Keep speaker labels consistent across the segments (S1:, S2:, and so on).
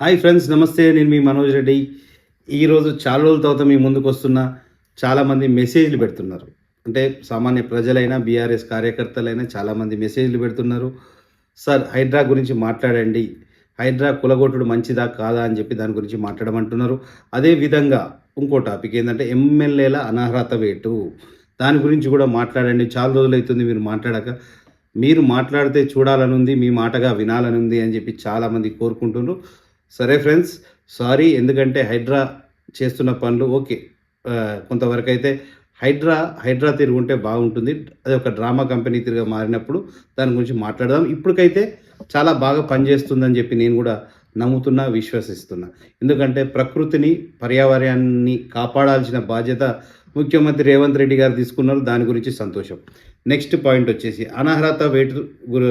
S1: Hi friends నమస్తే. నేను మీ మనోజ్ రెడ్డి. ఈరోజు చాలా రోజుల తర్వాత మీ ముందుకు వస్తున్న చాలామంది మెసేజ్లు పెడుతున్నారు. అంటే సామాన్య ప్రజలైనా బీఆర్ఎస్ కార్యకర్తలైనా చాలామంది మెసేజ్లు పెడుతున్నారు. సార్ హైడ్రా గురించి మాట్లాడండి. హైడ్రా కులగొట్టుడు మంచిదా కాదా? అని చెప్పి దాని గురించి మాట్లాడమంటున్నారు. అదేవిధంగా ఇంకో టాపిక్ ఏంటంటే ఎమ్మెల్యేల అనర్హత వేటు. దాని గురించి కూడా మాట్లాడండి. చాలా రోజులు అవుతుంది మీరు మాట్లాడక. మీరు మాట్లాడితే చూడాలని ఉంది మీ మాటగా వినాలనుంది అని చెప్పి చాలామంది కోరుకుంటున్నారు. సరే ఫ్రెండ్స్ సారీ ఎందుకంటే హైడ్రా చేస్తున్న పనులు ఓకే. కొంతవరకు అయితే హైడ్రా హైడ్రా తిరుగుంటే బాగుంటుంది. అది ఒక డ్రామా కంపెనీ తిరిగి మారినప్పుడు దాని గురించి మాట్లాడదాం. ఇప్పటికైతే చాలా బాగా పనిచేస్తుందని చెప్పి నేను కూడా నమ్ముతున్నా విశ్వసిస్తున్నా. ఎందుకంటే ప్రకృతిని పర్యావరణాన్ని కాపాడాల్సిన బాధ్యత ముఖ్యమంత్రి రేవంత్ రెడ్డి గారు తీసుకున్నారు. దాని గురించి సంతోషం. నెక్స్ట్ పాయింట్ వచ్చేసి అనర్హత వేటు గురు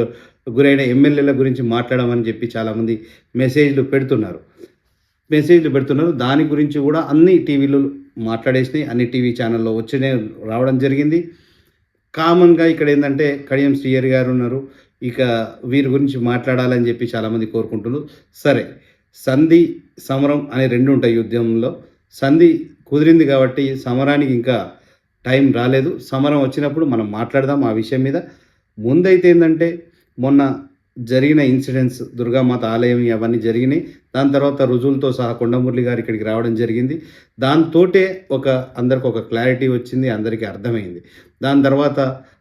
S1: గురైన ఎమ్మెల్యేల గురించి మాట్లాడమని చెప్పి చాలామంది మెసేజ్లు పెడుతున్నారు. మెసేజ్లు పెడుతున్నారు. దాని గురించి కూడా అన్ని టీవీలు మాట్లాడేసినాయి. అన్ని టీవీ ఛానల్లో వచ్చినే రావడం జరిగింది. కామన్గా ఇక్కడ ఏంటంటే కడియం శ్రీయర్ గారు ఉన్నారు. ఇక వీరి గురించి మాట్లాడాలని చెప్పి చాలామంది కోరుకుంటున్నారు. సరే సంధి సమరం అనే రెండు ఉంటాయి యుద్ధంలో సంధి కుదిరింది కాబట్టి సమరానికి ఇంకా టైం రాలేదు. సమరం వచ్చినప్పుడు మనం మాట్లాడదాం ఆ విషయం మీద. ముందైతే ఏంటంటే మొన్న జరిగిన ఇన్సిడెంట్స్ దుర్గామాత ఆలయం అవన్నీ జరిగినాయి. దాని తర్వాత రుజువులతో సహా కొండమురళి గారు ఇక్కడికి రావడం జరిగింది. దాంతోటే ఒక అందరికి ఒక క్లారిటీ వచ్చింది అందరికీ అర్థమైంది. దాని తర్వాత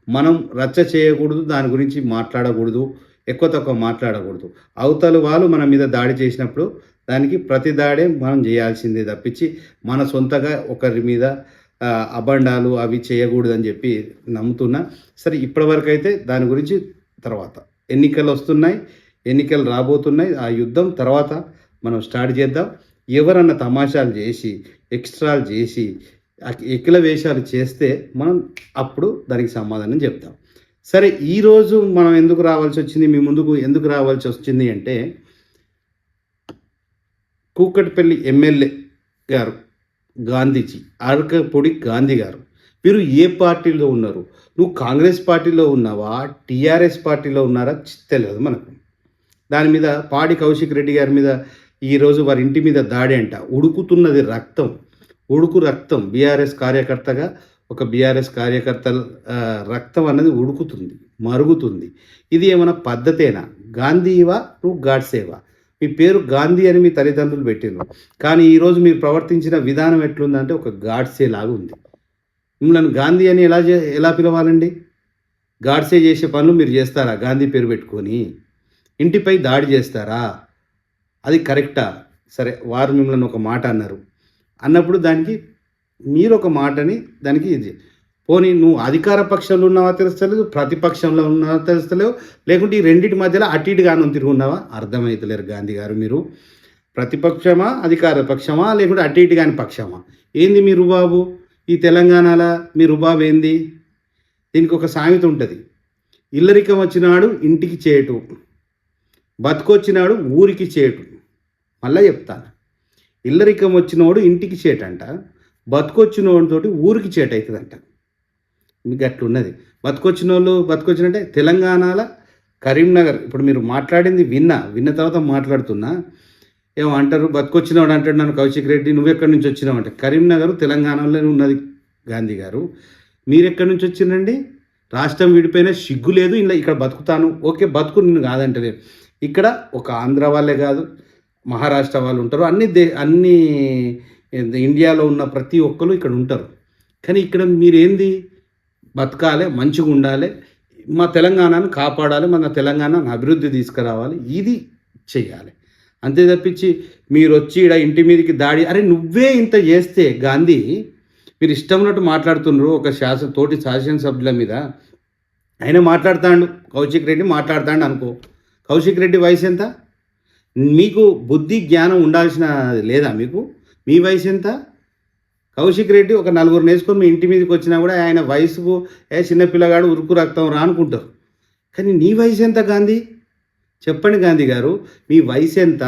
S1: మనం రచ్చ చేయకూడదు దాని గురించి మాట్లాడకూడదు ఎక్కువ తక్కువ మాట్లాడకూడదు. అవతల వాళ్ళు మన మీద దాడి చేసినప్పుడు దానికి ప్రతి దాడే మనం చేయాల్సిందే తప్పించి మన సొంతగా ఒకరి మీద అబండాలు అవి చేయకూడదని చెప్పి నమ్ముతున్నా. సరే ఇప్పటివరకు అయితే దాని గురించి తర్వాత. ఎన్నికలు వస్తున్నాయి ఎన్నికలు రాబోతున్నాయి. ఆ యుద్ధం తర్వాత మనం స్టార్ట్ చేద్దాం. ఎవరన్నా తమాషాలు చేసి ఎక్స్ట్రాలు చేసి ఆ- ఎకిల వేషాలు చేస్తే మనం అప్పుడు దానికి సమాధానం చెప్తాం. సరే ఈరోజు మనం ఎందుకు రావాల్సి వచ్చింది? మీ ముందుకు ఎందుకు రావాల్సి వచ్చింది అంటే కూకట్పల్లి ఎమ్మెల్యే గారు గాంధీజీ అరకపొడి గాంధీ గారు మీరు ఏ పార్టీలో ఉన్నారు? నువ్వు కాంగ్రెస్ పార్టీలో ఉన్నావా? టీఆర్ఎస్ పార్టీలో ఉన్నారా? చి- తెలియదు మనకు. దాని మీద పాడి కౌశిక్ రెడ్డి గారి మీద ఈరోజు వారి ఇంటి మీద దాడి అంట. ఉడుకుతున్నది రక్తం. ఉడుకు రక్తం. బీఆర్ఎస్ కార్యకర్తగా ఒక బీఆర్ఎస్ కార్యకర్త రక్తం అన్నది ఉడుకుతుంది మరుగుతుంది. ఇది ఏమైనా పద్ధతేనా? గాంధీవా? నువ్వు గాడ్సేవా? మీ పేరు గాంధీ అని మీ తల్లిదండ్రులు పెట్టిండ్రు కానీ ఈరోజు మీరు ప్రవర్తించిన విధానం ఎట్లుందంటే ఒక గాడ్సే లాగా ఉంది మిమ్మల్ని గాంధీ అని ఎలా చే ఎలా పిలవాలండి? గాడ్సే చేసే పనులు మీరు చేస్తారా? గాంధీ పేరు పెట్టుకొని. ఇంటిపై దాడి చేస్తారా? అది కరెక్టా? సరే వారు మిమ్మల్ని ఒక మాట అన్నారు. అన్నప్పుడు దానికి మీరు ఒక మాటని దానికి ఇది పోనీ నువ్వు అధికార పక్షంలో ఉన్నావా తెలుస్తలేదు? ప్రతిపక్షంలో ఉన్నావా తెలుస్తలేవు? లేకుంటే ఈ రెండింటి మధ్యలో అటు ఇటుగాను తిరుగున్నావా అర్థమవుతలేరు గాంధీ గారు మీరు. ప్రతిపక్షమా అధికార పక్షమా లేకుంటే అటు ఇటు కాని పక్షమా? ఏంది మీరు బాబు ఈ తెలంగాణలో మీ రుబాబ్ ఏంది? దీనికి ఒక సామెత ఉంటుంది. ఇల్లరికం వచ్చినాడు ఇంటికి చేయటం బతుకొచ్చినాడు ఊరికి చేయటం మళ్ళా చెప్తాను ఇల్లరికం వచ్చినోడు ఇంటికి చేటంట. బతుకొచ్చినోడితోటి ఊరికి చేట అవుతుందంట మీకు అట్లున్నది. బతుకొచ్చిన వాళ్ళు బతుకొచ్చినంటే తెలంగాణలో కరీంనగర్. ఇప్పుడు మీరు మాట్లాడింది విన్నా విన్న తర్వాత మాట్లాడుతున్నా. ఏమో అంటారు బతుకొచ్చినవాడు అంటాడు నన్ను కౌశిక్ రెడ్డి నువ్వు ఎక్కడి నుంచి వచ్చినావు అంటే. కరీంనగర్ తెలంగాణలోనే ఉన్నది గాంధీ గారు. మీరెక్కడి నుంచి వచ్చిందండి రాష్ట్రం విడిపోయిన సిగ్గు లేదు ఇలా ఇక్కడ బతుకుతాను. ఓకే బతుకు నేను కాదంటలేదు ఇక్కడ ఒక ఆంధ్ర వాళ్ళే కాదు మహారాష్ట్ర వాళ్ళు ఉంటారు. అన్ని దే అన్ని ఇండియాలో ఉన్న ప్రతి ఒక్కరు ఇక్కడ ఉంటారు. కానీ ఇక్కడ మీరేంది? బతకాలి మంచిగా ఉండాలి మా తెలంగాణను కాపాడాలి మన తెలంగాణను అభివృద్ధి తీసుకురావాలి ఇది చేయాలి. అంతే తప్పించి మీరు వచ్చి ఇక్కడ ఇంటి మీదకి దాడి అరే నువ్వే ఇంత చేస్తే గాంధీ మీరు ఇష్టం ఉన్నట్టు మాట్లాడుతున్నారు ఒక శాసన తోటి శాసనసభ్యుల మీద. ఆయన మాట్లాడతాడు కౌశిక్ రెడ్డి మాట్లాడతాడు అనుకో. కౌశిక్ రెడ్డి వయసు ఎంత? మీకు బుద్ధి జ్ఞానం ఉండాల్సిన లేదా మీకు? మీ వయసు ఎంత? కౌశిక్ రెడ్డి ఒక నలుగురు నేర్చుకొని మీ ఇంటి మీదకి వచ్చినా కూడా ఆయన వయసుకు ఏ చిన్నపిల్లగాడు ఉరుకు రక్తం రా అనుకుంటారు. కానీ నీ వయసు ఎంత గాంధీ? చెప్పండి గాంధీ గారు మీ వయసు ఎంత?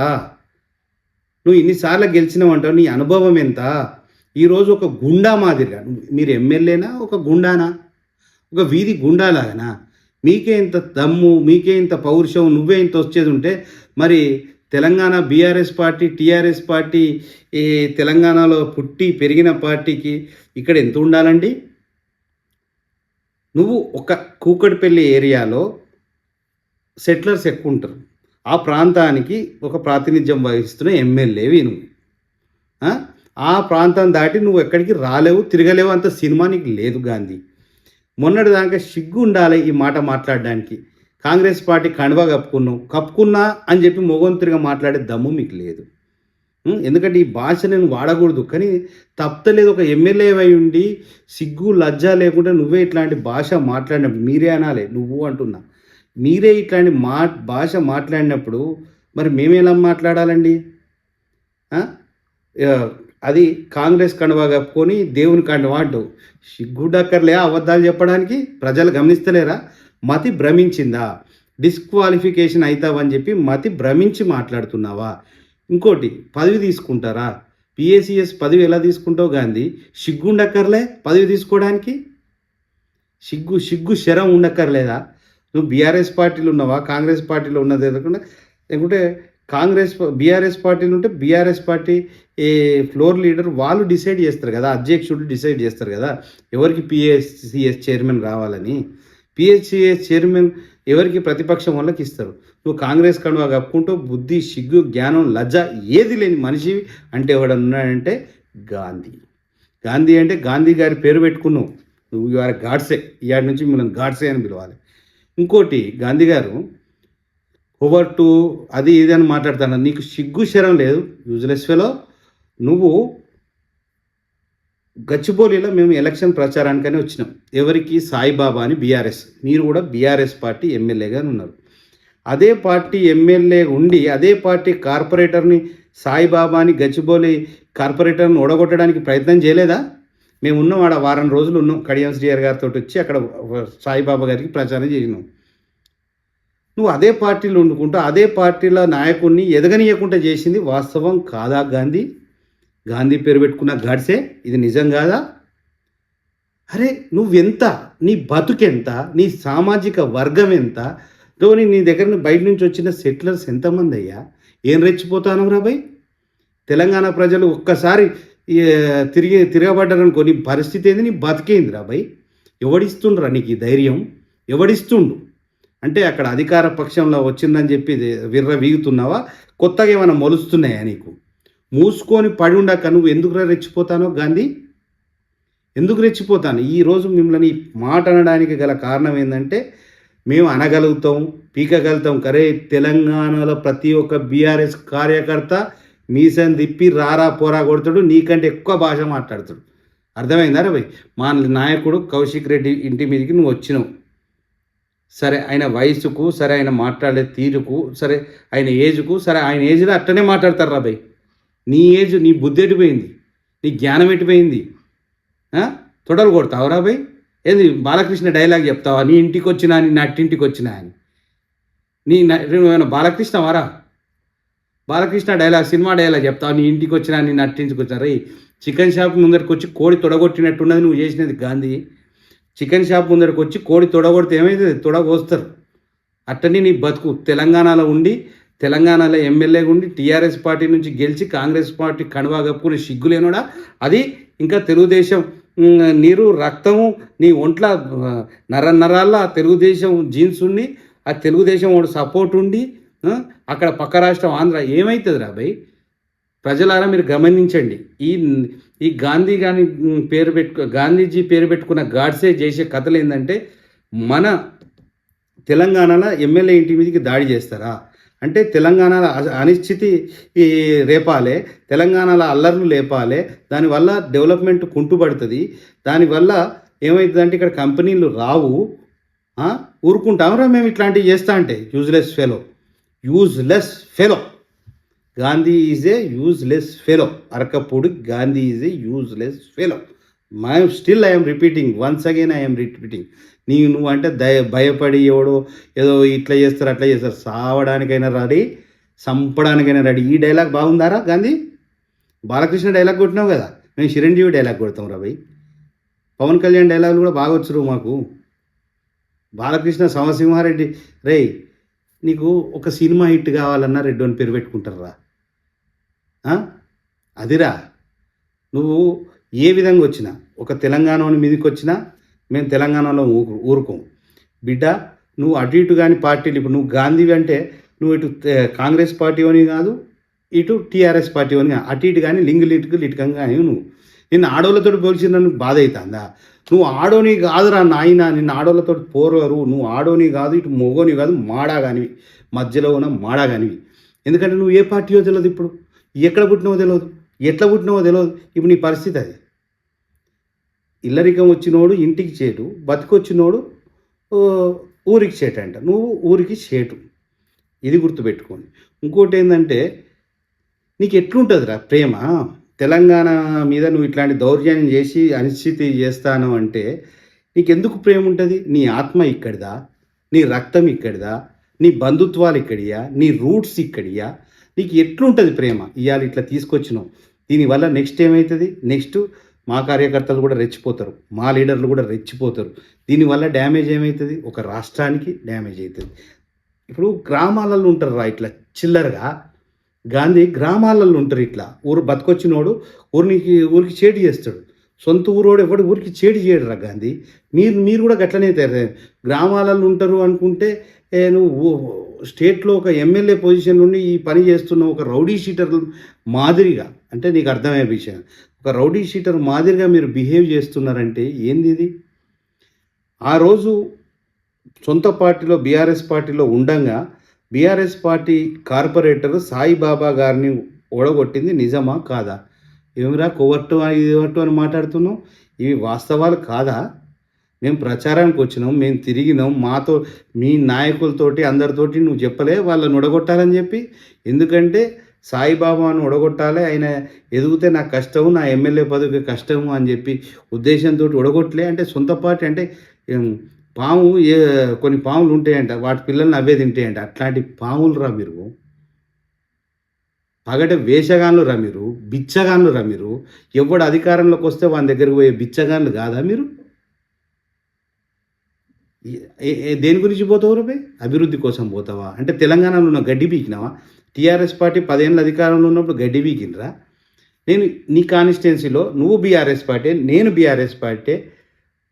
S1: నువ్వు ఇన్నిసార్లు గెలిచినావు అంటావు నీ అనుభవం ఎంత? ఈరోజు ఒక గుండా మాదిరిగా మీరు ఎమ్మెల్యేనా ఒక గుండానా? ఒక వీధి గుండాలాగనా? మీకే ఇంత దమ్ము మీకే ఇంత పౌరుషం నువ్వే ఇంత వచ్చేది ఉంటే మరి Telangana BRS party TRS party ఈ తెలంగాణలో పుట్టి పెరిగిన పార్టీకి ఇక్కడ ఎంత ఉండాలండి? నువ్వు ఒక కూకడ్పల్లి ఏరియాలో సెటిలర్స్ ఎక్కువ ఉంటారు ఆ ప్రాంతానికి ఒక ప్రాతినిధ్యం వహిస్తున్న ఎమ్మెల్యేవి నువ్వు ఆ? ప్రాంతం దాటి నువ్వు ఎక్కడికి రాలేవు తిరగలేవు అంత సినిమా నీకు లేదు గాంధీ. మొన్నటి దాకా సిగ్గు ఉండాలి ఈ మాట మాట్లాడడానికి. కాంగ్రెస్ పార్టీ కండువా కప్పుకున్నావు కప్పుకున్నా అని చెప్పి మొగొంతురిగా మాట్లాడే దమ్ము మీకు లేదు. ఎందుకంటే ఈ భాష నేను వాడకూడదు కానీ తప్పలేదు ఒక ఎమ్మెల్యే అయి ఉండి సిగ్గు లజ్జ లేకుండా నువ్వే ఇట్లాంటి భాష మాట్లాడినప్పుడు మీరే అనాలి నువ్వు అంటున్నా. మీరే ఇట్లాంటి మా భాష మాట్లాడినప్పుడు మరి మేమేలా మాట్లాడాలండి? అది కాంగ్రెస్ కండువా కప్పుకొని దేవుని కండువా అంటావు. సిగ్గుడక్కర్లే అబద్ధాలు చెప్పడానికి ప్రజలు గమనిస్తలేరా? మతి భ్రమించిందా? డిస్క్వాలిఫికేషన్ అవుతావని చెప్పి మతి భ్రమించి మాట్లాడుతున్నావా? ఇంకోటి పదవి తీసుకుంటారా? పిఎస్సిఎస్ పదవి ఎలా తీసుకుంటావు గాంధీ? సిగ్గుండక్కర్లే పదవి తీసుకోవడానికి? సిగ్గు సిగ్గు శరం ఉండక్కర్లేదా? నువ్వు బీఆర్ఎస్ పార్టీలో ఉన్నావా? కాంగ్రెస్ పార్టీలో ఉన్నది ఎదకుండా లేకుంటే కాంగ్రెస్ బీఆర్ఎస్ పార్టీలు ఉంటే BRS party a floor leader వాళ్ళు డిసైడ్ చేస్తారు కదా అధ్యక్షుడు డిసైడ్ చేస్తారు కదా ఎవరికి పిఎస్సిఎస్ చైర్మన్ రావాలని. పిహెచ్సిఎస్ చైర్మన్ ఎవరికి ప్రతిపక్షం వాళ్ళకి ఇస్తారు. నువ్వు కాంగ్రెస్ కండువా కప్పుకుంటూ బుద్ధి సిగ్గు జ్ఞానం లజ్జ ఏది లేని మనిషి అంటే ఎవడన్నాడంటే గాంధీ. గాంధీ అంటే గాంధీ గారి పేరు పెట్టుకున్నావు. నువ్వు ఇవాళ గాడ్సే. ఇవాటి నుంచి మిమ్మల్ని గాడ్సే అని పిలవాలి. ఇంకోటి గాంధీ గారు ఓవర్ టు అది ఇది అని మాట్లాడతాను నీకు సిగ్గు శరం లేదు యూజ్లెస్ ఫెలో నువ్వు గచ్చిబౌలిలో మేము ఎలక్షన్ ప్రచారానికని వచ్చినాం. ఎవరికి? సాయిబాబా అని బీఆర్ఎస్. మీరు కూడా బీఆర్ఎస్ పార్టీ ఎమ్మెల్యేగా ఉన్నారు. అదే పార్టీ ఎమ్మెల్యే ఉండి అదే పార్టీ కార్పొరేటర్ని సాయిబాబాని గచ్చిబౌలి కార్పొరేటర్ని ఓడగొట్టడానికి ప్రయత్నం చేయలేదా? మేము ఉన్నాం ఆడ వారం రోజులు ఉన్నాం. కడియం శ్రీహరి గారితో వచ్చి అక్కడ సాయిబాబా గారికి ప్రచారం చేసినాం. నువ్వు అదే పార్టీలో వండుకుంటూ అదే పార్టీలో నాయకుడిని ఎదగనీయకుండా చేసింది వాస్తవం కాదా గాంధీ? గాంధీ పేరు పెట్టుకున్న గాడ్సే ఇది నిజం కాదా? అరే నువ్వెంత? నీ బతుకెంత? నీ సామాజిక వర్గం ఎంత? ధోని నీ దగ్గర బయట నుంచి వచ్చిన సెటిలర్స్ ఎంతమంది అయ్యా? ఏం రెచ్చిపోతాను రాబాయ్? తెలంగాణ ప్రజలు ఒక్కసారి తిరిగి తిరగబడ్డారని కొన్ని పరిస్థితి ఏంది? నీ బతికేంది రాబాయ్ ఎవడిస్తుండ్రా నీకు ఈ ధైర్యం? ఎవడిస్తుండు? అంటే అక్కడ అధికార పక్షంలో వచ్చిందని చెప్పి విర్ర వీగుతున్నావా? కొత్తగా ఏమైనా మొలుస్తున్నాయా నీకు? మూసుకొని పడి ఉండక నువ్వు ఎందుకు రెచ్చిపోతానో గాంధీ? ఎందుకు రెచ్చిపోతాను? ఈరోజు మిమ్మల్ని మాట అనడానికి గల కారణం ఏంటంటే మేము అనగలుగుతాం పీకగలుగుతాం. కరే తెలంగాణలో ప్రతి ఒక్క బీఆర్ఎస్ కార్యకర్త మీసం తిప్పి రారా పోరా కొడతాడు నీకంటే ఎక్కువ భాష మాట్లాడతాడు. అర్థమైందా రే మా నాయకుడు కౌశిక్ రెడ్డి ఇంటి మీదకి నువ్వు వచ్చినావు. సరే ఆయన వయసుకు సరే ఆయన మాట్లాడే తీరుకు సరే ఆయన ఏజ్కు సరే ఆయన ఏజ్లో అట్టనే మాట్లాడతారు రా భయ్. నీ ఏజ్ నీ బుద్ధి ఎటుపోయింది? నీ జ్ఞానం ఎటుపోయింది? ఆ? తొడలు కొడతావురా భయ్? ఏంది బాలకృష్ణ డైలాగ్ చెప్తావా? నీ ఇంటికి వచ్చినా నీ నట్టింటికి వచ్చినా అని. నీ నువ్వేమైనా బాలకృష్ణ వారా బాలకృష్ణ డైలాగ్ సినిమా డైలాగ్ చెప్తావు. నీ ఇంటికి వచ్చినా నీ నటించుకొచ్చిన వచ్చినా రే చికెన్ షాప్ ముందరికి వచ్చి కోడి తొడగొట్టినట్టున్నది నువ్వు చేసినది గాంధీ. చికెన్ షాప్ ముందరికి వచ్చి కోడి తొడగొడితే ఏమైతుంది? తొడగొస్తారు. అట్టని నీ బతుకు. తెలంగాణలో ఉండి తెలంగాణలో ఎమ్మెల్యేగా ఉండి టీఆర్ఎస్ పార్టీ నుంచి గెలిచి కాంగ్రెస్ పార్టీ కణువా కప్పుకునే సిగ్గులేనోడా అది ఇంకా తెలుగుదేశం నీరు రక్తము నీ ఒంట్ల నర నరాల్లో ఆ తెలుగుదేశం జీన్స్ ఉండి ఆ తెలుగుదేశం వాడు సపోర్ట్ ఉండి అక్కడ పక్క రాష్ట్రం ఆంధ్ర ఏమవుతుంది రా ప్రజలారా మీరు గమనించండి. ఈ ఈ గాంధీ గాని పేరు పెట్టుకు గాంధీజీ పేరు పెట్టుకున్న గాడ్సే చేసే కథలు ఏంటంటే మన తెలంగాణలో ఎమ్మెల్యే ఇంటి మీదకి దాడి చేస్తారా? అంటే తెలంగాణలో అనిశ్చితి ఈ రేపాలే తెలంగాణలో అల్లర్లు లేపాలే దానివల్ల డెవలప్మెంట్ కుంటుపడుతుంది దానివల్ల ఏమవుతుందంటే ఇక్కడ కంపెనీలు రావు ఆ? ఊరుకుంటామరా మేము ఇట్లాంటివి చేస్తా అంటే useless fellow. Useless fellow Gandhi is a useless fellow Arekapudi Gandhi is a useless fellow my still I'm repeating once again I'm repeating నీ నువ్వు అంటే దయ భయపడి ఎవడో ఏదో ఇట్లా చేస్తారు అట్లా చేస్తారు సావడానికైనా రెడీ చంపడానికైనా రెడీ ఈ డైలాగ్ బాగుందారా గాంధీ బాలకృష్ణ డైలాగ్ కొట్టినావు కదా మేము చిరంజీవి డైలాగ్ కొడతాం రా పవన్ కళ్యాణ్ డైలాగులు కూడా బాగా వచ్చరు మాకు బాలకృష్ణ సమసింహారెడ్డి రేయ్ నీకు ఒక సినిమా హిట్ కావాలన్నా రెడ్ అని పేరు పెట్టుకుంటారా అదిరా. నువ్వు ఏ విధంగా వచ్చినా ఒక తెలంగాణ మీదకి వచ్చినా మేము తెలంగాణలో ఊరు ఊరుకోం బిడ్డ నువ్వు అటు ఇటు కానీ పార్టీలు ఇప్పుడు నువ్వు గాంధీవి అంటే నువ్వు ఇటు కాంగ్రెస్ పార్టీ అని కాదు ఇటు టీఆర్ఎస్ పార్టీ అని అటు ఇటు కానీ లింగు లిటుకు లిటుకంగా కానీ నువ్వు. నిన్ను ఆడోళ్ళతో పోల్చిన నువ్వు బాధ అవుతుందా? నువ్వు ఆడోని కాదురా నాయన నిన్ను ఆడోళ్ళతో పోరరు. నువ్వు ఆడోని కాదు ఇటు మొగోని కాదు మాడా కానివి మధ్యలో ఉన్న మాడా కానివి ఎందుకంటే నువ్వు ఏ పార్టీయో తెలియదు ఇప్పుడు. ఎక్కడ పుట్టినవో తెలియదు ఎట్లా పుట్టినవో తెలియదు ఇప్పుడు నీ పరిస్థితి అది. ఇల్లరికం వచ్చినోడు ఇంటికి చేటు బతికొచ్చినోడు ఊరికి చేటు అంట నువ్వు ఊరికి చేటు. ఇది గుర్తుపెట్టుకోండి. ఇంకోటి ఏంటంటే నీకు ఎట్లుంటుందిరా ప్రేమ? తెలంగాణ మీద నువ్వు ఇట్లాంటి దౌర్జన్యం చేసి అనిశ్చితి చేస్తాను అంటే నీకెందుకు ప్రేమ ఉంటుంది? నీ ఆత్మ ఇక్కడిదా? నీ రక్తం ఇక్కడిదా? నీ బంధుత్వాలు ఇక్కడియా? నీ రూట్స్ ఇక్కడియా? నీకు ఎట్లుంటుంది ప్రేమ? ఇవాళ ఇట్లా తీసుకొచ్చినావు. దీనివల్ల నెక్స్ట్ ఏమవుతుంది నెక్స్ట్ మా కార్యకర్తలు కూడా రెచ్చిపోతారు. మా లీడర్లు కూడా రెచ్చిపోతారు. దీనివల్ల డ్యామేజ్ ఏమవుతుంది ఒక రాష్ట్రానికి డ్యామేజ్ అవుతుంది ఇప్పుడు గ్రామాలలో ఉంటారు రా ఇట్లా చిల్లరగా. గాంధీ గ్రామాలలో ఉంటారు ఇట్లా. ఊరు బతకొచ్చినోడు ఊరికి ఊరికి చేటు చేస్తాడు. సొంత ఊరోడు ఎవడు ఊరికి చేటు చేయడరా గాంధీ. మీరు మీరు కూడా గట్లనే తయారు గ్రామాలలో ఉంటారు అనుకుంటే నేను నువ్వు స్టేట్లో ఒక ఎమ్మెల్యే పొజిషన్ నుండి ఈ పని చేస్తున్న ఒక రౌడీ షీటర్ మాదిరిగా అంటే నీకు అర్థమయ్యే విషయం. ఒక రౌడీ షీటర్ మాదిరిగా మీరు బిహేవ్ చేస్తున్నారంటే ఏంది ఇది? ఆ రోజు సొంత పార్టీలో బీఆర్ఎస్ పార్టీలో ఉండంగా బీఆర్ఎస్ పార్టీ కార్పొరేటర్ సాయిబాబా గారిని ఓడగొట్టింది నిజమా కాదా? ఏమిరా కొవ్వట్టు అని అని మాట్లాడుతున్నాం ఇవి వాస్తవాలు కాదా? మేము ప్రచారానికి వచ్చినాం మేము తిరిగినాం మాతో మీ నాయకులతోటి అందరితోటి నువ్వు చెప్పలే వాళ్ళని ఉడగొట్టాలని చెప్పి. ఎందుకంటే సాయిబాబాను ఉడగొట్టాలి ఆయన ఎదిగితే నాకు కష్టము నా ఎమ్మెల్యే పదవికి కష్టము అని చెప్పి ఉద్దేశంతో ఉడగొట్టలే అంటే సొంత పార్టీ అంటే పాము ఏ కొన్ని పాములు ఉంటాయంట వాటి పిల్లల్ని అవే తింటాయంట. అట్లాంటి పాములు రా మీరు. పగట వేషగాన్లు రా మీరు బిచ్చగాన్లు రా మీరు. ఎవడు అధికారంలోకి వస్తే వాని దగ్గరికి పోయే బిచ్చగాన్లు కాదా మీరు? దేని గురించి పోతావు బే అభివృద్ధి కోసం పోతావా? అంటే తెలంగాణలో ఉన్న గడ్డి పీకినావా? టీఆర్ఎస్ పార్టీ పదేళ్ళ అధికారంలో ఉన్నప్పుడు గడ్డి పీకినరా నేను నీ కాన్స్టిట్యున్సీలో నువ్వు బీఆర్ఎస్ పార్టీ నేను బీఆర్ఎస్ పార్టీ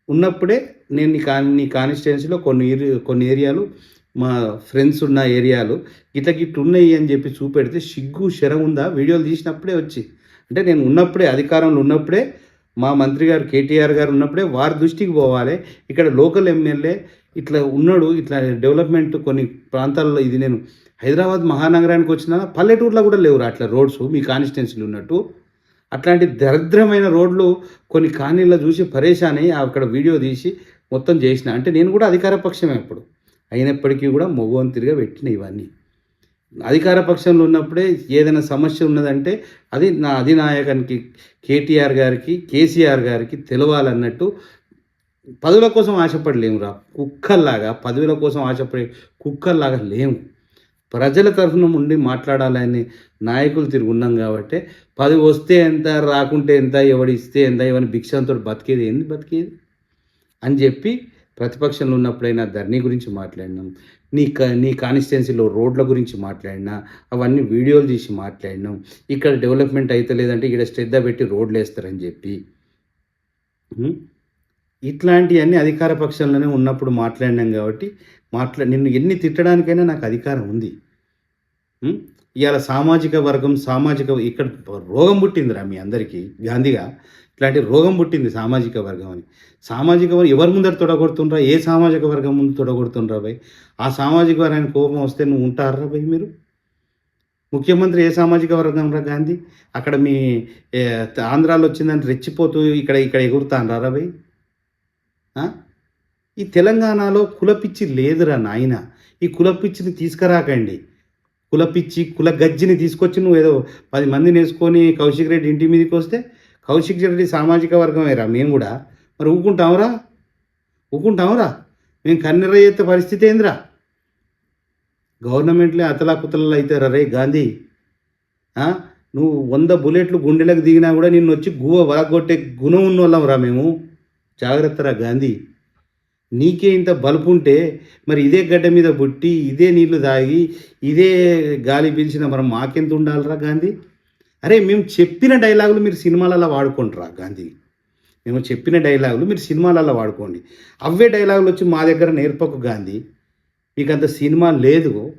S1: ఉన్నప్పుడే నేను నీ కాన్ నీ కాన్స్టిట్యున్సీలో కొన్ని ఏరి- కొన్ని ఏరియాలు మా ఫ్రెండ్స్ ఉన్న ఏరియాలు ఇట్లా గిట్ల ఉన్నాయి అని చెప్పి చూపెడితే సిగ్గు శరం ఉందా? వీడియోలు తీసినప్పుడే వచ్చి. అంటే నేను ఉన్నప్పుడే అధికారంలో ఉన్నప్పుడే మా మంత్రి గారు కేటీఆర్ గారు ఉన్నప్పుడే వారి దృష్టికి పోవాలి. ఇక్కడ లోకల్ ఎమ్మెల్యే ఇట్లా ఉన్నాడు ఇట్లా డెవలప్మెంట్ కొన్ని ప్రాంతాల్లో ఇది నేను హైదరాబాద్ మహానగరానికి వచ్చిన పల్లెటూరులో కూడా లేవురా అట్లా రోడ్స్ మీ కాన్స్టిట్యున్సీలు ఉన్నట్టు. అట్లాంటి దరిద్రమైన రోడ్లు కొన్ని కానీల్లో చూసి పరేషాన్ అయ్యి అక్కడ వీడియో తీసి మొత్తం చేసిన. అంటే నేను కూడా అధికార పక్షమే అప్పుడు. అయినప్పటికీ కూడా మొగవంతిరిగా పెట్టిన ఇవన్నీ. అధికార పక్షంలో ఉన్నప్పుడే ఏదైనా సమస్య ఉన్నదంటే అది నా అధినాయకానికి కేటీఆర్ గారికి కేసీఆర్ గారికి తెలవాలన్నట్టు పదవుల కోసం ఆశపడలేము రా కుక్కల్లాగా పదవుల కోసం ఆశపడే కుక్కల్లాగా లేము. ప్రజల తరఫున ఉండి మాట్లాడాలని నాయకులు తిరిగి ఉన్నాం కాబట్టి పది వస్తే ఎంత రాకుంటే ఎంత ఎవడు ఇస్తే ఎంత ఎవరి భిక్షంతో బతికేది ఏంది బతికేది? అని చెప్పి ప్రతిపక్షంలో ఉన్నప్పుడైనా ధర్నీ గురించి మాట్లాడినాం. నీ క నీ కాన్స్టిట్యున్సీలో రోడ్ల గురించి మాట్లాడినా అవన్నీ వీడియోలు తీసి మాట్లాడినాం. ఇక్కడ డెవలప్మెంట్ అయితే లేదంటే ఇక్కడ శ్రద్ధ పెట్టి రోడ్లు వేస్తారని చెప్పి. ఇట్లాంటివన్నీ అధికార పక్షంలోనే ఉన్నప్పుడు మాట్లాడినాం కాబట్టి మాట్లా నిన్ను ఎన్ని తిట్టడానికైనా నాకు అధికారం ఉంది. ఇవాళ సామాజిక వర్గం సామాజిక ఇక్కడ రోగం పుట్టిందిరా మీ అందరికీ. గాంధీగా ఇట్లాంటి రోగం పుట్టింది సామాజిక వర్గం అని. సామాజిక వర్గం ఎవరి ముందర తొడగొడుతుండ్రా? ఏ సామాజిక వర్గం ముందు తొడగొడుతుండ్రా భయ్? ఆ సామాజిక వర్గానికి కోపం వస్తే నువ్వు ఉంటారా భయ్ మీరు? ముఖ్యమంత్రి ఏ సామాజిక వర్గం రా గాంధీ? అక్కడ మీ ఆంధ్రాలో వచ్చిందని రెచ్చిపోతూ ఇక్కడ ఇక్కడ ఎగురుతాను భయ్? ఈ తెలంగాణలో కులపిచ్చి లేదురా నాయన. ఈ కులపిచ్చిని తీసుకురాకండి. కులపిచ్చి కుల గజ్జిని తీసుకొచ్చి నువ్వు ఏదో పది మందిని వేసుకొని కౌశిక్ రెడ్డి ఇంటి మీదకి వస్తే కౌశిక్ రెడ్డి సామాజిక వర్గమేరా మేము కూడా. మరి ఊకుంటాంరా ఊకుంటాంరా మేము కన్నెర చేస్తే పరిస్థితి ఏందిరా? గవర్నమెంట్లే అతలాకుతలలో అయితే రే గాంధీ? నువ్వు వంద బుల్లెట్లు గుండెలకు దిగినా కూడా నిన్ను వచ్చి గువ్వ వలగొట్టే గుణం ఉన్నోళ్ళం రా మేము. జాగ్రత్తరా గాంధీ. నీకే ఇంత బలుపు ఉంటే మరి ఇదే గడ్డ మీద పుట్టి ఇదే నీళ్ళు తాగి ఇదే గాలి పీల్చిన మరి మాకెంత ఉండాలిరా గాంధీ? అరే మేము చెప్పిన డైలాగులు మీరు సినిమాలలో వాడుకుంటారా గాంధీ. మేము చెప్పిన డైలాగులు మీరు సినిమాలలో వాడుకోండి. అవే డైలాగులు వచ్చి మా దగ్గర నేర్పకు గాంధీ. మీకు అంత సినిమా లేదు.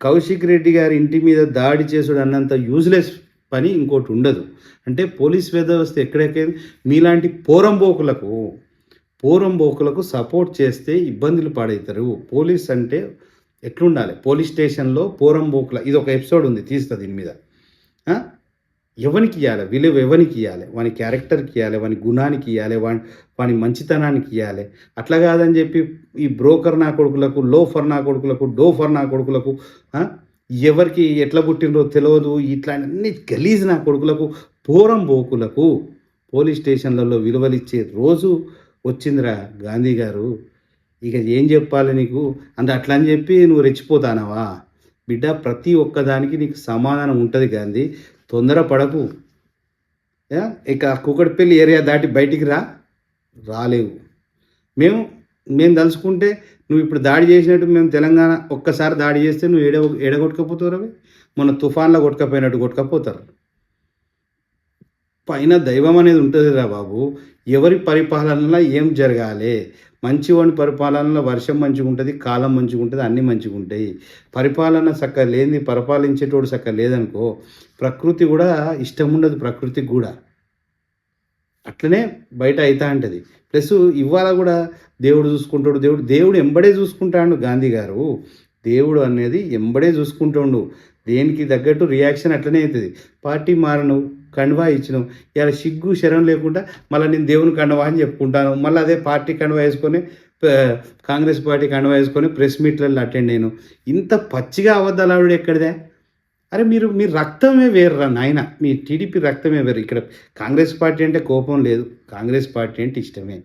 S1: కౌశిక్ రెడ్డి గారి ఇంటి మీద దాడి చేసుడు అన్నంత యూజ్లెస్ పని ఇంకోటి ఉండదు. అంటే పోలీస్ వ్యవస్థ ఎక్కడెక్కడ మీలాంటి పోరంబోకులకు పోరంబోకులకు సపోర్ట్ చేస్తే ఇబ్బందులు పాడవుతారు పోలీస్ అంటే ఎట్లుండాలి? పోలీస్ స్టేషన్లో పోరంబోకుల ఇది ఒక ఎపిసోడ్ ఉంది తీస్తా దీని మీద. ఎవరికి ఇవ్వాలి విలువ ఎవరికి ఇవ్వాలి వాని క్యారెక్టర్కి ఇవ్వాలి వాని గుణానికి ఇవ్వాలి వాని వాని మంచితనానికి ఇవ్వాలి అట్లా కాదని చెప్పి ఈ బ్రోకర్ నా కొడుకులకు లోఫర్ నా కొడుకులకు డోఫర్ నా కొడుకులకు ఎవరికి ఎట్లా పుట్టినరో తెలియదు ఇట్లా అన్ని గలీజ్ నా కొడుకులకు పోరం బోకులకు పోలీస్ స్టేషన్లలో విలువలిచ్చే రోజు వచ్చిందిరా గాంధీ గారు. ఇక ఏం చెప్పాలి నీకు? అంటే అట్లా అని చెప్పి నువ్వు రెచ్చిపోతానవా? బిడ్డ ప్రతి ఒక్కదానికి నీకు సమాధానం ఉంటుంది గాంధీ. తొందర పడకు. ఇక కుకట్పల్లి ఏరియా దాటి బయటికి రా. రాలేవు. మేము మేము తలుచుకుంటే నువ్వు ఇప్పుడు దాడి చేసినట్టు మేము తెలంగాణ ఒక్కసారి దాడి చేస్తే నువ్వు ఎడ ఎడగొట్టకపోతావు రవి? మన తుఫాన్లో కొట్టుకపోయినట్టు కొట్టుకపోతారు. పైన దైవం అనేది ఉంటుంది రా బాబు. ఎవరి పరిపాలనలో ఏం జరగాలి? మంచివాడి పరిపాలనలో వర్షం మంచిగా ఉంటుంది కాలం మంచిగా ఉంటుంది అన్నీ మంచిగా ఉంటాయి పరిపాలన చక్క లేని పరిపాలించేటోడు చక్క లేదనుకో ప్రకృతి కూడా ఇష్టం ఉండదు ప్రకృతికి కూడా. అట్లనే బయట అవుతా ఉంటుంది. ప్లస్ ఇవాళ కూడా దేవుడు చూసుకుంటాడు దేవుడు దేవుడు ఎంబడే చూసుకుంటాడు గాంధీ గారు. దేవుడు అనేది ఎంబడే చూసుకుంటాడు. దేనికి తగ్గట్టు రియాక్షన్ అట్లనే అవుతుంది పార్టీ మారను. కండువా ఇచ్చినాం. ఇలా సిగ్గు శరం లేకుండా మళ్ళీ నేను దేవుని కండువా అని చెప్పుకుంటాను. మళ్ళీ అదే పార్టీ కండువా వేసుకొని కాంగ్రెస్ పార్టీ కండువా వేసుకొని ప్రెస్ మీట్లలో అటెండ్ అయ్యాను ఇంత పచ్చిగా అబద్ధాలు ఆవిడ ఎక్కడిదే? అరే మీరు మీ రక్తమే వేరురా నాయన. మీ టీడీపీ రక్తమే వేరు. ఇక్కడ కాంగ్రెస్ పార్టీ అంటే కోపం లేదు. కాంగ్రెస్ పార్టీ అంటే ఇష్టమే.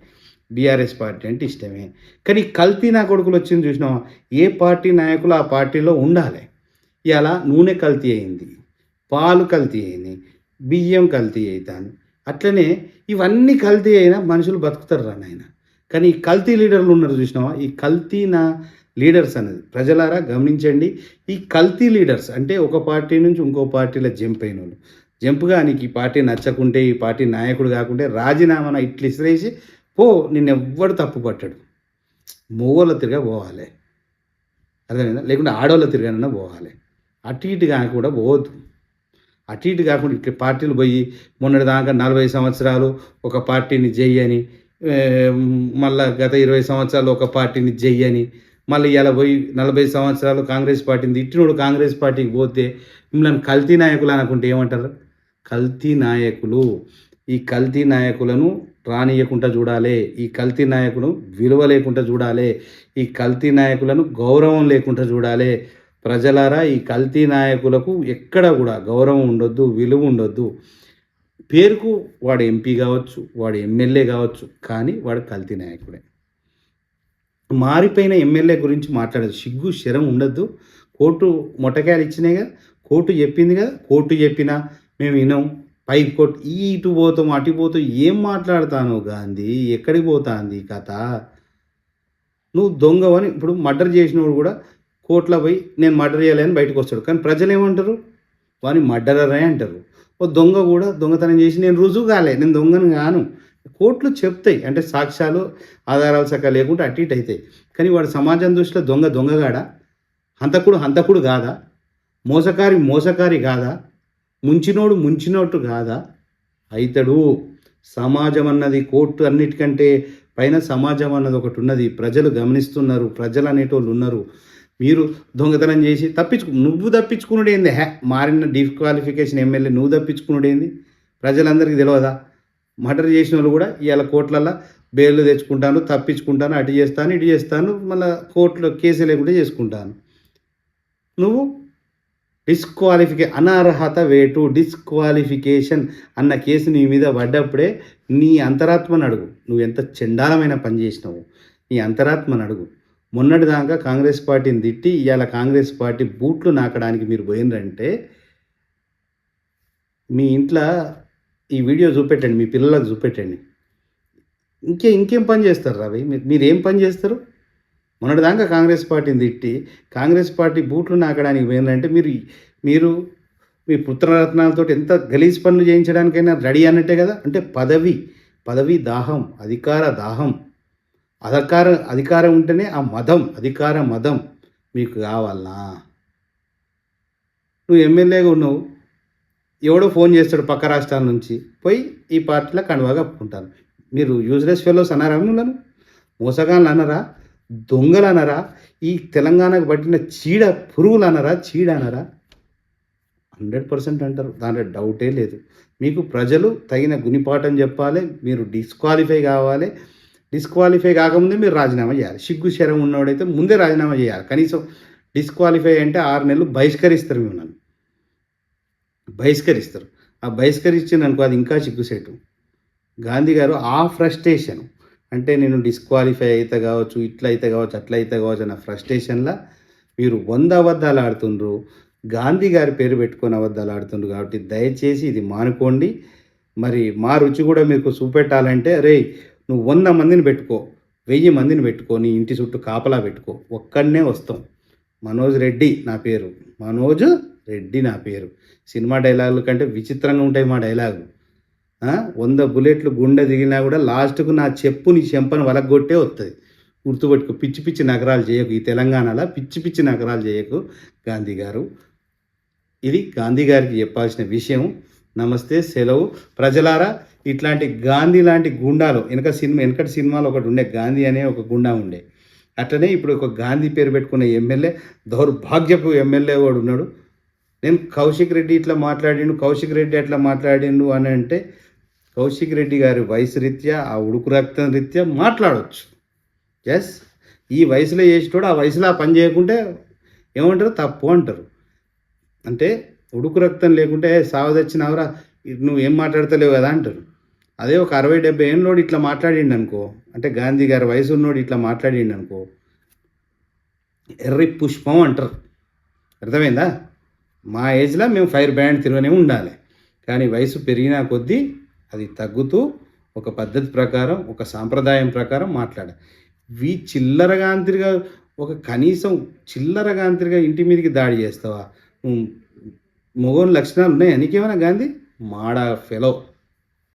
S1: బీఆర్ఎస్ పార్టీ అంటే ఇష్టమే. కానీ కల్తీ నా కొడుకులు వచ్చింది చూసినావా? ఏ పార్టీ నాయకులు ఆ పార్టీలో ఉండాలి? ఇలా నూనె కల్తీ అయింది. పాలు కల్తీ అయింది. బియ్యం కల్తీ అవుతాను అట్లనే ఇవన్నీ కల్తీ అయినా మనుషులు బతుకుతారు రా నాయన. కానీ ఈ కల్తీ లీడర్లు ఉన్నారు చూసినావా? ఈ కల్తీ నా లీడర్స్ అనేది ప్రజలారా గమనించండి. ఈ కల్తీ లీడర్స్ అంటే ఒక పార్టీ నుంచి ఇంకో పార్టీలో జంప్ అయిన వాళ్ళు జంప్గా నీకు ఈ పార్టీ నచ్చకుంటే ఈ పార్టీ నాయకుడు కాకుంటే రాజీనామాన ఇట్లు ఇసిరేసి పో నిన్ను ఎవ్వడు తప్పు పట్టాడు. మొగోళ్ళ తిరగా పోవాలి. అర్థమైందా? లేకుంటే ఆడోళ్ళ తిరగానన్నా పోవాలి. అటు ఇటు కూడా పోవద్దు. అటు ఇటు కాకుండా ఇట్లా పార్టీలు పోయి మొన్నటి దాకా నలభై సంవత్సరాలు ఒక పార్టీని జెయ్యని మళ్ళీ గత ఇరవై సంవత్సరాలు ఒక పార్టీని జయ్యని మళ్ళీ ఇలా పోయి నలభై సంవత్సరాలు కాంగ్రెస్ పార్టీని ఇట్టినోడు కాంగ్రెస్ పార్టీకి పోతే మిమ్మల్ని కల్తీ నాయకులు అనుకుంటే ఏమంటారు? కల్తీ నాయకులు. ఈ కల్తీ నాయకులను రానియకుండా చూడాలి. ఈ కల్తీ నాయకులు విలువ లేకుండా చూడాలి. ఈ కల్తీ నాయకులను గౌరవం లేకుండా చూడాలి. ప్రజలారా ఈ కల్తీ నాయకులకు ఎక్కడ కూడా గౌరవం ఉండొద్దు విలువ ఉండొద్దు. పేరుకు వాడు ఎంపీ కావచ్చు వాడు ఎమ్మెల్యే కావచ్చు కానీ వాడు కల్తీ నాయకుడే. మారిపోయిన ఎమ్మెల్యే గురించి మాట్లాడదు. సిగ్గు శరం ఉండద్దు. కోర్టు మొట్టకాయలు ఇచ్చినాయిగా కోర్టు చెప్పిందిగా కోర్టు చెప్పినా మేము వినం పైకి కోర్టు ఇటు పోతాం అటు పోతాం ఏం మాట్లాడతాను గాంధీ? ఎక్కడికి పోతాంది కథ? నువ్వు దొంగవని ఇప్పుడు మర్డర్ చేసినోడు కూడా కోర్టులో పోయి నేను మర్డర్ చేయలేని బయటకు వస్తాడు. కానీ ప్రజలు ఏమంటారు? వాని మర్డరరే అంటారు. ఓ దొంగ కూడా దొంగతనం చేసి నేను రుజువు కాలే నేను దొంగను కాను. కోర్టులు చెప్తాయి. అంటే సాక్ష్యాలు ఆధారాలు సక్క లేకుండా అటు ఇటు అవుతాయి. కానీ వాడు సమాజం దృష్టిలో దొంగ దొంగగాడా? హంతకుడు హంతకుడు కాదా? మోసకారి మోసకారి కాదా? ముంచినోడు ముంచినోటు కాదా? అవుతాడు సమాజం అన్నది కోర్టు అన్నిటికంటే పైన సమాజం అన్నది ఒకటి ఉన్నది. ప్రజలు గమనిస్తున్నారు. ప్రజలు అనేటోళ్ళు ఉన్నారు. మీరు దొంగతనం చేసి తప్పించుకు నువ్వు తప్పించుకున్నాడేంది హ్యా మారిన డిస్క్వాలిఫికేషన్ ఎమ్మెల్యే నువ్వు తప్పించుకున్నాడేంది ప్రజలందరికీ తెలియదా మర్డర్ చేసిన వాళ్ళు కూడా ఇవాళ కోర్టులలో బెయిల్ తెచ్చుకుంటాను తప్పించుకుంటాను అటు చేస్తాను ఇటు చేస్తాను మళ్ళీ కోర్టులో కేసు లేకుండా చేసుకుంటాను. నువ్వు డిస్క్వాలిఫికే అనర్హత వేటు డిస్క్వాలిఫికేషన్ అన్న కేసు నీ మీద పడ్డప్పుడే నీ అంతరాత్మను అడుగు. నువ్వు ఎంత చండాలమైన పని చేసినావు? నీ అంతరాత్మను అడుగు. మొన్నటి దాకా కాంగ్రెస్ పార్టీని తిట్టి ఇవాళ కాంగ్రెస్ పార్టీ బూట్లు నాకడానికి మీరు పోయినరంటే మీ ఇంట్లో ఈ వీడియో చూపెట్టండి మీ పిల్లలకు చూపెట్టండి. ఇంకే ఇంకేం పని చేస్తారు రవి మీరు ఏం పని చేస్తారు? మొన్నటిదాకా కాంగ్రెస్ పార్టీని తిట్టి కాంగ్రెస్ పార్టీ బూట్లు నాకడానికి పోయిందంటే మీరు మీరు మీ పుత్రరత్నాలతో ఎంత గలీజ్ పనులు చేయించడానికైనా రెడీ అన్నట్టే కదా? అంటే పదవి పదవి దాహం అధికార దాహం. అధికారం అధికారం ఉంటేనే ఆ మదం అధికార మదం మీకు కావాలనా? నువ్వు ఎమ్మెల్యేగా ఉన్నావు. ఎవడో ఫోన్ చేస్తాడు పక్క రాష్ట్రాల నుంచి. పోయి ఈ పార్టీలో కనువగా కప్పుకుంటాను మీరు యూజ్లెస్ ఫెలోస్ అన్నారా మిమ్మల్ని? మోసగాళ్ళు అన్నారా? దొంగలు అన్నారా? ఈ తెలంగాణకు పట్టిన చీడ పురుగులు అన్నారా? చీడ అన్నారా? హండ్రెడ్ పర్సెంట్ అంటారు. దాంట్లో డౌటే లేదు. మీకు ప్రజలు తగిన గుణిపాఠం చెప్పాలి. మీరు డిస్క్వాలిఫై కావాలి. డిస్క్వాలిఫై కాకముందే మీరు రాజీనామా చేయాలి. సిగ్గు శరం ఉన్నవాడైతే ముందే రాజీనామా చేయాలి. కనీసం డిస్క్వాలిఫై అంటే ఆరు నెలలు బహిష్కరిస్తారు మిమ్మల్ని. బహిష్కరిస్తారు. ఆ బహిష్కరించింది అనుకో అది ఇంకా సిగ్గుసేటు గాంధీ గారు ఆ ఫ్రస్ట్రేషన్ అంటే నేను డిస్క్వాలిఫై అయితే కావచ్చు ఇట్లా అయితే కావచ్చు అట్లా అయితే కావచ్చు అన్న ఫ్రస్ట్రేషన్లో మీరు వంద అబద్ధాలు ఆడుతుండ్రు. గాంధీ గారి పేరు పెట్టుకొని అబద్ధాలు ఆడుతుండ్రు కాబట్టి దయచేసి ఇది మానుకోండి. మరి మా రుచి కూడా మీకు చూపెట్టాలంటే రే నువ్వు వంద మందిని పెట్టుకో వెయ్యి మందిని పెట్టుకో నీ ఇంటి చుట్టూ కాపలా పెట్టుకో. ఒక్కడనే వస్తాం. మనోజ్ రెడ్డి నా పేరు. మనోజ్ రెడ్డి నా పేరు. సినిమా డైలాగుల కంటే విచిత్రంగా ఉంటాయి మా డైలాగు. వంద బుల్లెట్లు గుండె దిగినా కూడా లాస్ట్కు నా చెప్పు నీ చెంపను వలగొట్టే వస్తుంది గుర్తుపెట్టుకో పిచ్చి పిచ్చి నగరాలు చేయకు. ఈ తెలంగాణలో పిచ్చి పిచ్చి నగరాలు చేయకు గాంధీ గారు. ఇది గాంధీ గారికి చెప్పాల్సిన విషయం. నమస్తే సెలవు. ప్రజలారా ఇట్లాంటి గాంధీ లాంటి గుండాలు వెనక సినిమా వెనకటి సినిమాలో ఒకటి ఉండే గాంధీ అనే ఒక గుండా ఉండే. అట్లనే ఇప్పుడు ఒక గాంధీ పేరు పెట్టుకున్న ఎమ్మెల్యే దౌర్భాగ్యపు ఎమ్మెల్యే వాడు ఉన్నాడు. నేను కౌశిక్ రెడ్డి ఇట్లా మాట్లాడిండు కౌశిక్ రెడ్డి అట్లా మాట్లాడిండు అని అంటే కౌశిక్ రెడ్డి గారి వయసు రీత్యా ఆ ఉడుకు రక్తం రీత్యా మాట్లాడవచ్చు ఎస్ ఈ వయసులో చేసేటోడు ఆ వయసులో ఆ పని చేయకుంటే ఏమంటారు? తప్పు అంటారు. అంటే ఉడుకు రక్తం లేకుంటే సావదచ్చినవరా నువ్వు ఏం మాట్లాడతలేవు కదా అంటారు. అదే ఒక అరవై డెబ్బై ఏళ్ళోడు ఇట్లా మాట్లాడిండు అనుకో అంటే గాంధీ గారి వయసు ఉన్నోడు ఇట్లా మాట్లాడిండు అనుకో ఎర్రి పుష్పం అంటారు. అర్థమైందా? మా ఏజ్లో మేము ఫైర్ బ్యాండ్ తిరగనే ఉండాలి. కానీ వయసు పెరిగినా కొద్దీ అది తగ్గుతూ ఒక పద్ధతి ప్రకారం ఒక సాంప్రదాయం ప్రకారం మాట్లాడాలి. వీ చిల్లరగాంతిరిగా ఒక కనీసం చిల్లరగాంతిరిగా ఇంటి మీదకి దాడి చేస్తావా? మొగోని లక్షణాలు ఉన్నాయి? నీకేమైనా గాంధీ? మాడా ఫెలో.